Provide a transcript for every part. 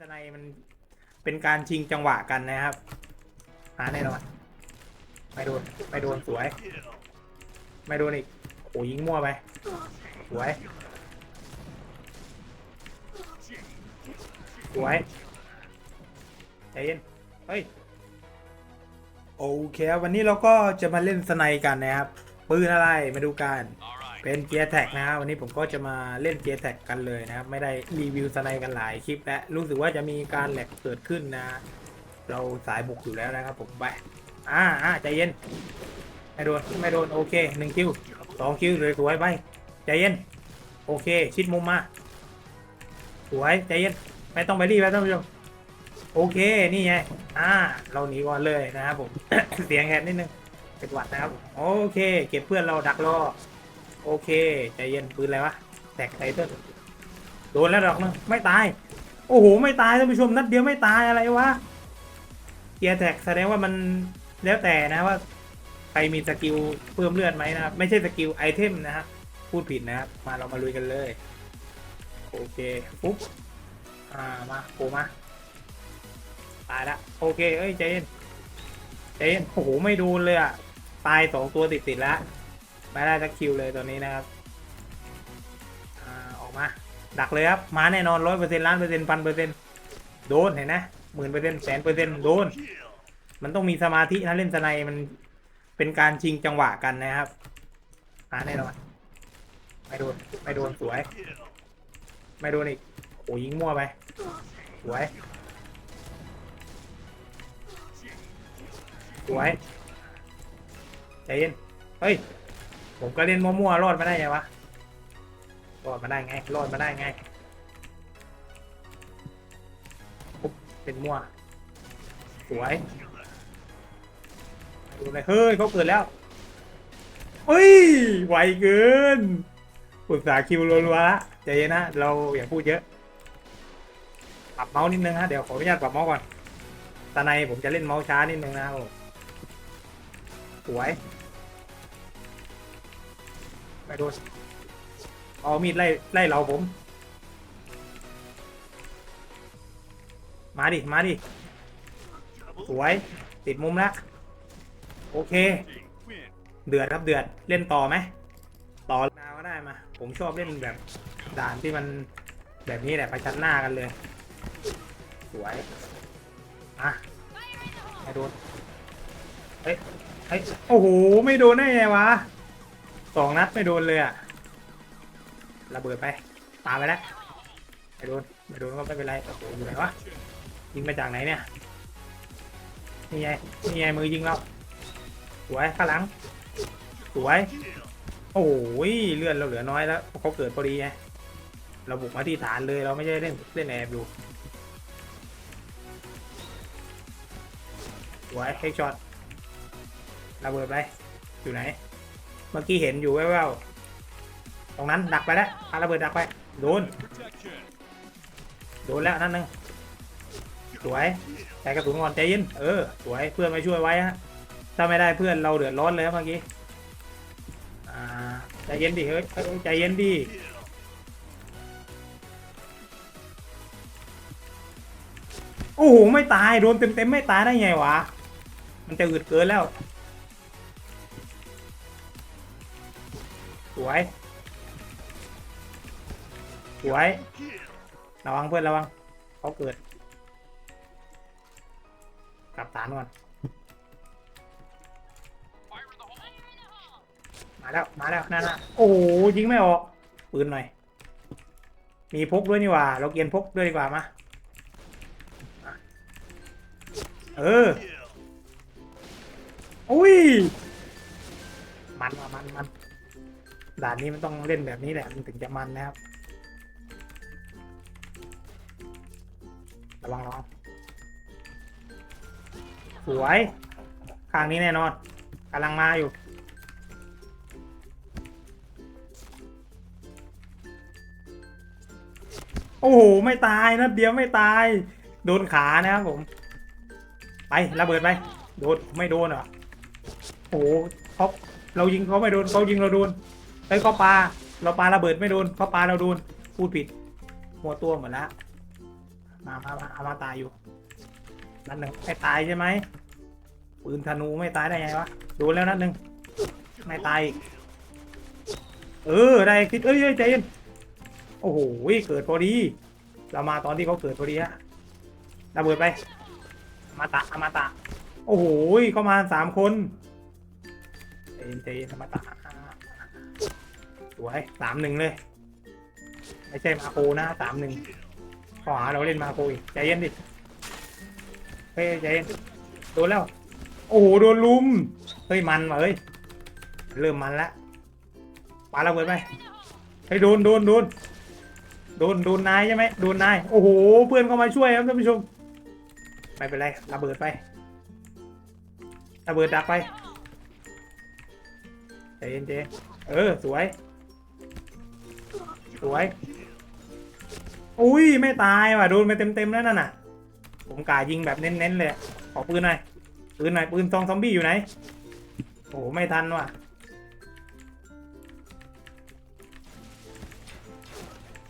สไนมันเป็นการชิงจังหวะกันนะครับ หาแน่นอนไม่โดนไม่โดนสวย ไม่โดนอีกโอ้ยิงมั่วไป สวย สวยใจเย็นเฮ้ย โอเควันนี้เราก็จะมาเล่นสไนกันนะครับ ปืนอะไรมาดูกัน เป็นเกียร์แท็กนะครับวันนี้ผมก็จะมาเล่นเกียร์แท็กกันเลยนะครับ ไม่ได้รีวิวสไนกันหลายคลิปและรู้สึกว่าจะมีการแหลกเกิดขึ้นนะ เราสายบุกอยู่แล้วนะครับผมไปอ่าอ่าใจเย็นไม่โดนไม่โดนโอเคหนึ่งคิวสองคิวเลยสวยไปใจเย็น โอเค ชิดมุมมาสวยใจเย็นไม่ต้องไปรีบแล้วท่านผู้ชมโอเคนี่ไงอ่า เราหนีก่อนเลยนะครับผมเสียงแหบนิดนึงเป็นหวัดนะครับ โอเค เก็บเพื่อนเราดักรอ โอเค ใจเย็นปืนอะไรวะ แตกไทเติ้ลโดนแล้วดอกนึงไม่ตาย โอ้โห ไม่ตายท่านผู้ชมนัดเดียวไม่ตายอะไรวะ เกียร์แท็กแสดงว่ามันแล้วแต่นะว่าใครมีสกิลเพิ่มเลือดไหมนะครับ ไม่ใช่สกิลไอเทมนะครับ พูดผิดนะครับ มาเรามาลุยกันเลย โอเค ปุ๊บ อ่า มาโผมา ตายละโอเค เอ้ยใจเย็นใจเย็นโอ้โห ไม่โดูเลยอะตายสองตัวติดติดแล้ว ไม่ได้สักคิวเลยตัวนี้นะครับอออกมา ดักเลยครับ มาแน่นอนร้อยเปอร์เซ็นต์ล้านเปอร์เซ็นต์พันเปอร์เซ็นต์โดนเห็นนะหมื่นเปอร์เซ็นต์แสนเปอร์เซ็นต์โดน มันต้องมีสมาธินะเล่นสไนมันเป็นการชิงจังหวะกันนะครับหาแน่นอนไม่โดนไม่โดนสวย ไม่โดนอีกโอ้ยิงมั่วไปสวยสวยใจเย็นเฮ้ย ผมก็เล่นมั่วๆรอดมาได้ไงวะรอดมาได้ไงรอดมาได้ไงปุ๊บเป็นมั่วสวยดูเลยเฮ้ยเขาเกิดแล้วเฮ้ยไวเกินอุตสาห์คิวรัวๆละใจเย็นนะเราอย่าพูดเยอะปรับเมาส์นิดนึงฮะเดี๋ยวขออนุญาตปรับเมาส์ก่อนตาในผมจะเล่นเมาส์ช้านิดนึงนะครับสวย ไม่โดนเอามีดไล่ไล่เราผม มาดิ มาดิ สวย ติดมุมแล้วโอเค เดือดครับเดือด เล่นต่อไหม ต่อดาวก็ได้มา ผมชอบเล่นแบบด่านที่มันแบบนี้แหละไปชันหน้ากันเลย สวย อะไม่โดน เฮ้ย เฮ้ย โอ้โห ไม่โดนได้ไงวะ สองนัดไม่โดนเลยอะระเบิดไป ตามไปแล้วไม่โดนไม่โดนก็ไม่เป็นไรโอ้โหอยู่ไหนวะยิงมาจากไหนเนี่ยนี่ไงนี่ไงมือยิงเราสวยข้างหลังสวยโอ้ยเลื่อนเราเหลือน้อยแล้วเขาเกิดพอดีไงเราบุกมาที่ฐานเลยเราไม่ใช่เล่นเล่นแอบอยู่สวยเฮกช็อตระเบิดไปอยู่ไหน มื่อกี้เห็นอยู่แว่วๆตรงนั้นดักไปแล้วพาระเบิดดักไป โดน โดนแล้วนั่นนึงสวยใส่กระสุนก่อนใจเย็นเออสวยเพื่อนมาช่วยไว้ฮะ ถ้าไม่ได้เพื่อนเราเดือดร้อนเลยครับเมื่อกี้ อ่าใจเย็นดิเฮ้ยเฮ้ยใจเย็นดิโอ้โหไม่ตายโดนเต็มๆไม่ตายได้ไงวะ มันจะอึดเกินแล้ว วย สวย ระวังเพื่อนระวังเขาเกิด กลับฐานก่อน มาแล้ว มาแล้ว นั่นนะโอ้โหยิงไม่ออก ปืนหน่อย มีพกด้วยนี่หว่า เราเกียนพกด้วยดีกว่ามา เออ อุ้ย มันว่ะมันมัน ด่านนี้มันต้องเล่นแบบนี้แหละมันถึงจะมันนะครับ ระวังระวังสวยข้างนี้แน่นอนกำลังมาอยู่ โอ้โห ไม่ตายนะเดียวไม่ตาย โดนขานะครับผม ไประเบิดไป โดน ไม่โดนเหรอโอ้โหเขาเรายิงเขาไม่โดนเขายิงเราโดน ไอ้ยเขาปาเราปลาระเบิดไม่โดนเขาปลาเราโดนพูดผิด หัวตัวหมดละมามามาเอามาตายอยู่นัดหนึ่งไม่ตายใช่ไหมปืนธนูไม่ตายได้ไงวะโดนแล้วนัดหนึ่งไม่ตายอีกเออได้คิดเอ้ยเอ้ยใจเย็นโอ้โหเกิดพอดี เรามาตอนที่เขาเกิดพอดีฮะระเบิดไปมาตะอมาตะ โอ้โหเข้ามาสามคนใจเย็นใจเย็นอมาตะ สวยสามหนึ่งเลยไม่ใช่มาโคนะสามหนึ่งขอหาเราเล่นมาโคอีกใจเย็นดิเฮ้ยใจเย็นโดนแล้ว โอ้โหโดนลุมเฮ้ยมันว่ะเฮ้ยเริ่มมันแล้วปาระเบิดไปเฮ้ยโดนโดนโดนโดนโดนนายใช่ไหมโดนนายโอ้โหเพื่อนเข้ามาช่วยครับท่านผู้ชมไม่เป็นไรระเบิดไประเบิดดักไปใจเย็นเจเออสวย สวย อุ้ยไม่ตายว่ะโดนไปเต็มๆแล้วนั่นน่ะ ผมกายิงแบบเน้นๆเลย ขอปืนหน่อย ปืนหน่อยปืนซองซอมบี้อยู่ไหน โอ้โหไม่ทันว่ะ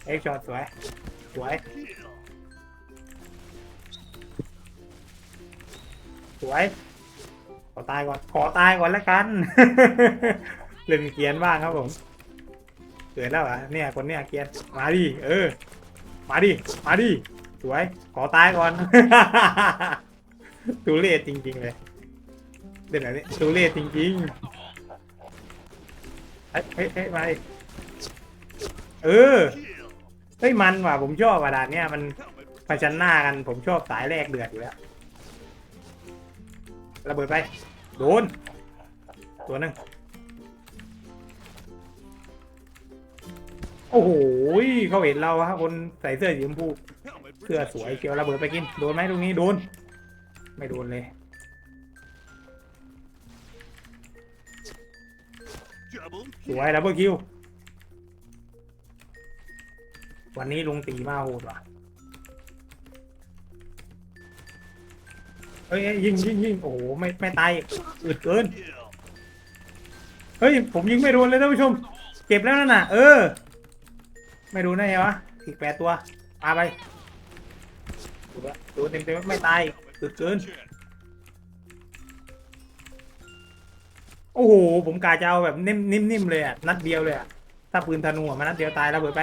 เอ็กช็อตสวย สวย สวย ขอตายก่อน ขอตายก่อนแล้วกัน เล่นเกียนบ้างครับผม เกิดแล้วเหรอะเนี่ยคนเนี้ยเกียนมาดิเออ มาดิมาดิสวยขอตายก่อน ตูเล่จริง ๆ เลยเดี๋ยวไหนนี่ตูเล่จริงๆเฮ้ยเฮ้ยเฮ้ยมาดิเออเฮ้ยมันว่ะผมชอบว่ะด่านเนี้ยมันผชันหน้ากันผมชอบสายแรกเดือดอยู่แล้วระเบิดไป โดน ตัวหนึ่ง อ้โหเขาเห็นเราครับคนใส่เสื้อสีชมพูเสื้อสวยเกี่ยวระเบิดไปกินโดนไหมตรงนี้โดน ไม่โดนเลยสวยดับเบิลคิววันนี้ลุงตีมาโหดว่ะเฮ้ยเฮ้ยยิงยิงยิงโอ้โหไม่ไม่ตายอึดเกินเฮ้ยผมยิงไม่โดนเลยท่านผู้ชมเจ็บแล้วนั่นน่ะ เออ ไม่โดนได้ไงวะอีกแปดตัวปาไปดูละดูเต็มเต็มไม่ตายอึดเกิน โอ้โห ผมกาจะเอาแบบนิ่มนิ่มๆเลยอะ นัดเดียวเลยอะ ถ้าปืนธนูอะมานัดเดียวตายระเบิดไป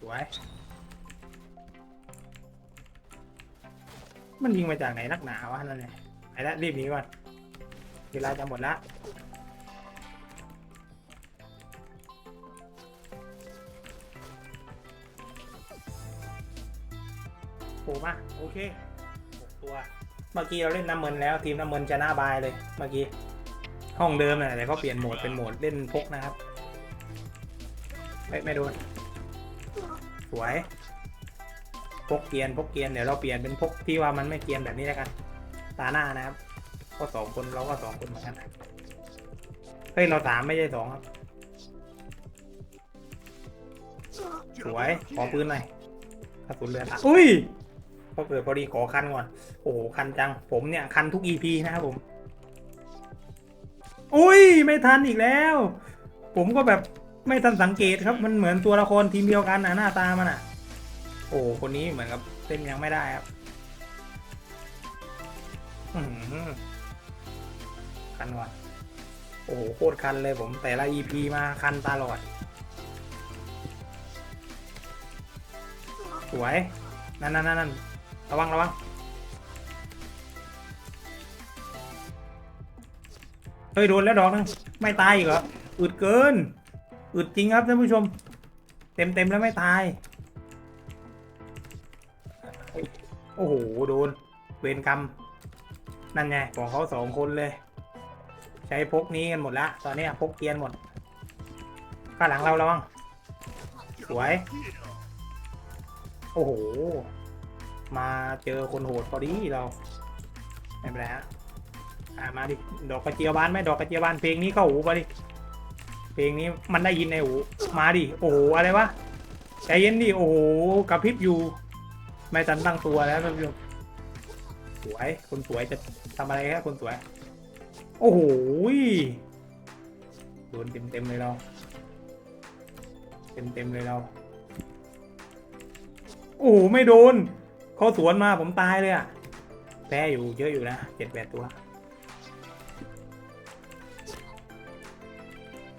สวย มันยิงมาจากไหนนักหนาวะนั่นไงไอ้ละรีบหนีก่อน เวลาจะหมดละโอ้มาโอเคหกตัว เมื่อกี้เราเล่นน้ำเมินแล้ว ทีมน้ำเมินชนะบายเลย เมื่อกี้ ห้องเดิมนะแต่เขาเปลี่ยนโหมดเป็นโหมดเล่นพกนะครับ ไม่ไม่โดน สวย พกเกียนพกเกียนเดี๋ยวเราเปลี่ยนเป็นพกที่ว่ามันไม่เกียนแบบนี้แล้วกัน ตาหน้านะครับ ก็สองคนเราก็สองคนเหมือนกันเฮ้ยเราสามไม่ใช่สองครับ สวยขอปืนหน่อยกระสุนเรือนอุ้ยพอเกิดพอดีขอคันก่อน โอ้โหคันจัง ผมเนี่ยคันทุก EP นะครับผม อุ้ยไม่ทันอีกแล้ว ผมก็แบบไม่ทันสังเกตครับ มันเหมือนตัวละครทีมเดียวกันนะหน้าตามันอะ โอ้คนนี้เหมือนกับเต้นยังไม่ได้ครับ อื้อหือ คันก่อนโอ้โหโคตรคันเลยผมแต่ละ EP มาคันตลอด สวย นั่นนั่นนั่นระวังระวังเฮ้ยโดนแล้วดอกนึงไม่ตายอีกเหรออึดเกินอึดจริงครับท่านผู้ชม เต็มเต็มแล้วไม่ตาย โอ้โหโดนเวรกรรม นั่นไงของเขาสองคนเลย ใช้พกนี้กันหมดละตอนนี้พกเกียนหมดข้างหลังเราระวังสวย โอ้โห มาเจอคนโหดพอดีเราไม่เป็นไรฮะมาดิ ดอกกระเจียวบานไหมดอกกระเจียวบานเพลงนี้เข้าหูไปดิ เพลงนี้มันได้ยินในหู มาดิ โอ้โห อะไรวะใจเย็นดิ โอ้โหกระพริบอยู่ ไม่ทันตั้งตัวแล้วท่านผู้ชมสวย คนสวยจะทำอะไรครับคนสวย โอ้โหโดนเต็มๆเลยเรา เต็มเต็มๆเลยเรา โอ้โหไม่โดน เขาสวนมาผมตายเลยอะแพ้อยู่เยอะอยู่นะเจ็ดแปดตัว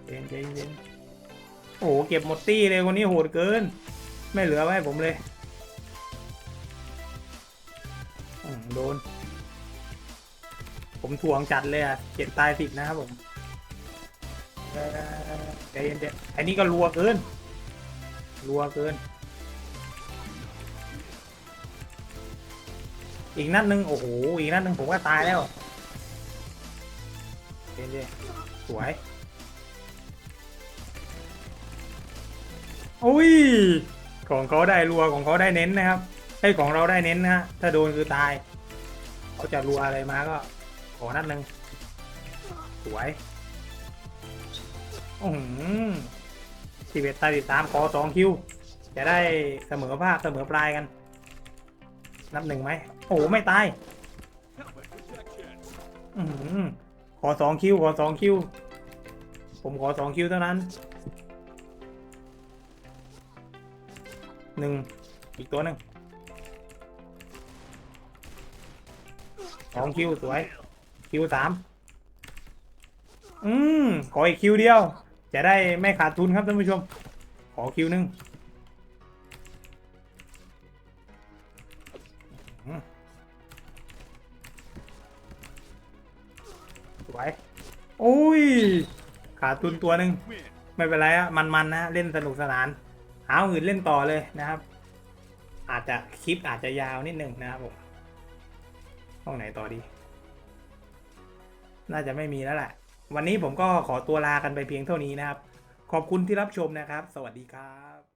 เย็นเย็นเย็นโอ้โหเก็บหมดตี้เลยคนนี้โหดเกิน ไม่เหลือไว้ให้ผมเลยอืมโดน ผมถ่วงจัดเลยอะเจ็ดตายสิบนะครับผมเอ่อใจเย็นเย็อันนี้ก็รัวเกิน รัวเกิน อีกนัดหนึ่งโอ้โห อีกนัดหนึ่งผมก็ตายแล้วเย็นเย็สวย อุ้ย ของเขาได้รัวของเขาได้เน้นนะครับให้ของเราได้เน้นนะฮะ ถ้าโดนคือตาย เขาจะรัวอะไรมาก็ ขอนัดหนึ่งสวยอือสิบเอ็ดตายสิบสามขอสองคิว จะได้เสมอภาคเสมอปลายกัน นับหนึ่งไหม โอ้ไม่ตายอือหือขอสองคิว ขอสองคิว ผมขอสองคิวเท่านั้น หนึ่ง อีกตัวหนึ่งสองคิว สวย คิวสามอืมขออีกคิวเดียว จะได้ไม่ขาดทุนครับท่านผู้ชม ขอคิวหนึ่งสวยโอ้ย ขาดทุนตัวหนึ่งไม่เป็นไรอะมันๆนะเล่นสนุกสนาน หาอื่นเล่นต่อเลยนะครับ อาจจะคลิปอาจจะยาวนิดหนึ่งนะครับผมห้องไหนต่อดี น่าจะไม่มีแล้วแหละ วันนี้ผมก็ขอตัวลากันไปเพียงเท่านี้นะครับ ขอบคุณที่รับชมนะครับ สวัสดีครับ